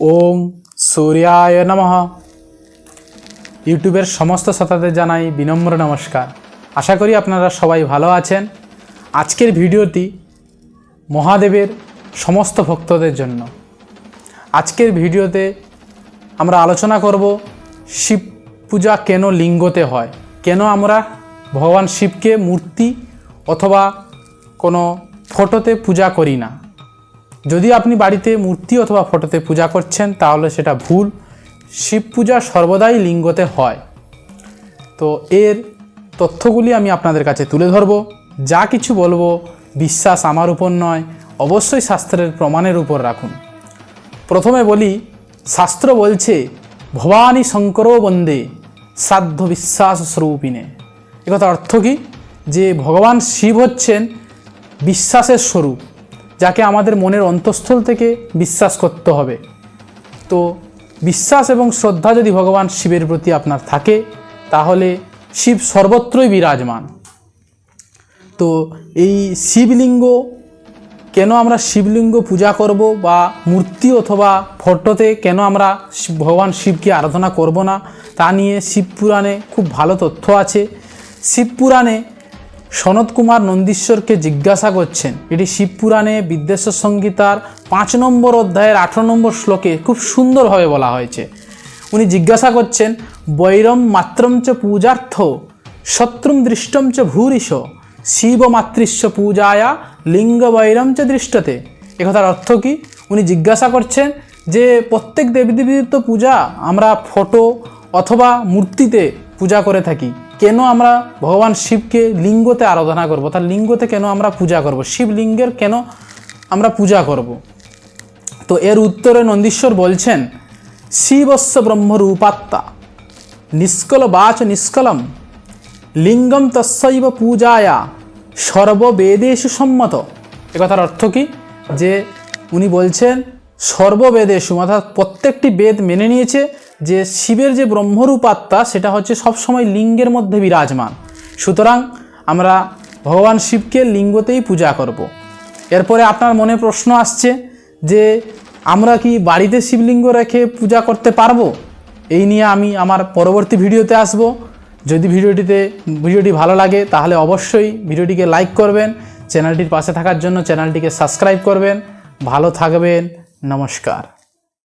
ওম সূর্যায় নমঃ। ইউটিউবের সমস্ত শ্রোতাদের জানাই বিনম্র নমস্কার। আশা করি আপনারা সবাই ভালো আছেন। আজকের ভিডিওটি মহাদেবের সমস্ত ভক্তদের জন্য। আজকের ভিডিওতে আমরা আলোচনা করব শিব পূজা কেন লিঙ্গতে হয়? কেন আমরা ভগবান শিবকে মূর্তি অথবা কোনো ফটোতে পূজা করি না? যদি আপনি বাড়িতে মূর্তি অথবা ফটোতে পূজা করছেন, তাহলে সেটা ভুল। শিব পূজা সর্বদাই লিঙ্গতে হয়। তো এর তথ্যগুলি আমি আপনাদের কাছে তুলে ধরব। যা কিছু বলব, বিশ্বাস আমার উপর নয়, অবশ্যই শাস্ত্রের প্রমাণের উপর রাখুন। প্রথমে বলি, শাস্ত্র বলছে, ভবানী শঙ্কর বন্দে শ্রাদ্ধ বিশ্বাস স্বরূপিনে একথা অর্থ কি? যে ভগবান শিব হচ্ছেন বিশ্বাসের স্বরূপ। যাকে আমাদের মনের অন্তঃস্থল থেকে বিশ্বাস করতে হবে। তো বিশ্বাস এবং শ্রদ্ধা যদি ভগবান শিবের প্রতি আপনার থাকে, তাহলে শিব সর্বত্রই বিরাজমান। তো এই শিবলিঙ্গ, কেন আমরা শিবলিঙ্গ পূজা করব বা মূর্তি অথবা ফটোতে কেন আমরা ভগবান শিবকে আরাধনা করব না, তা নিয়ে শিব পুরাণে খুব ভালো তথ্য আছে। শিব পুরাণে সনত কুমার নন্দীশ্বরকে জিজ্ঞাসা করছেন। এটি শিব পুরাণে বিদ্বেশ্বর সংগীতার পাঁচ নম্বর অধ্যায়ের আঠারো নম্বর শ্লোকে খুব সুন্দরভাবে বলা হয়েছে। উনি জিজ্ঞাসা করছেন, বৈরম মাত্রম চ পূজার্থ, শত্রুম দৃষ্টম চ ভূরিশ, শিব মাতৃস্ব পূজায়া, লিঙ্গ বৈরম চ দৃষ্টতে। একথার অর্থ কি? উনি জিজ্ঞাসা করছেন যে, প্রত্যেক দেবীদেবীর তো পূজা, আমরা ফটো অথবা মূর্তিতে পূজা করে থাকি। কেন আমরা ভগবান শিবকে লিঙ্গতে আরাধনা করব? তার লিঙ্গতে কেন আমরা পূজা করব? শিবলিঙ্গের কেন আমরা পূজা করব? তো এর উত্তরে নন্দীশ্বর বলছেন, শিবস্য ব্রহ্মরূপাত্মা, নিষ্কল বাচ নিষ্কলম, লিঙ্গম তস্যৈব পূজায়া সর্ববেদেশু সম্মত। একথার অর্থ কি? যে উনি বলছেন সর্ববেদেশু অর্থাৎ প্রত্যেকটি বেদ মেনে নিয়েছে যে শিবের যে ব্রহ্মরূপাত্মা, সেটা হচ্ছে সবসময় লিঙ্গের মধ্যে বিরাজমান। সুতরাং আমরা ভগবান শিবকে লিঙ্গতেই পূজা করব। এরপরে আপনার মনে প্রশ্ন আসছে যে আমরা কি বাড়িতে শিবলিঙ্গ রেখে পূজা করতে পারব? এই নিয়ে আমি আমার পরবর্তী ভিডিওতে আসব। যদি ভিডিওটিতে, ভিডিওটি ভালো লাগে, তাহলে অবশ্যই ভিডিওটিকে লাইক করবেন, চ্যানেলটির পাশে থাকার জন্য চ্যানেলটিকে সাবস্ক্রাইব করবেন। ভালো থাকবেন। নমস্কার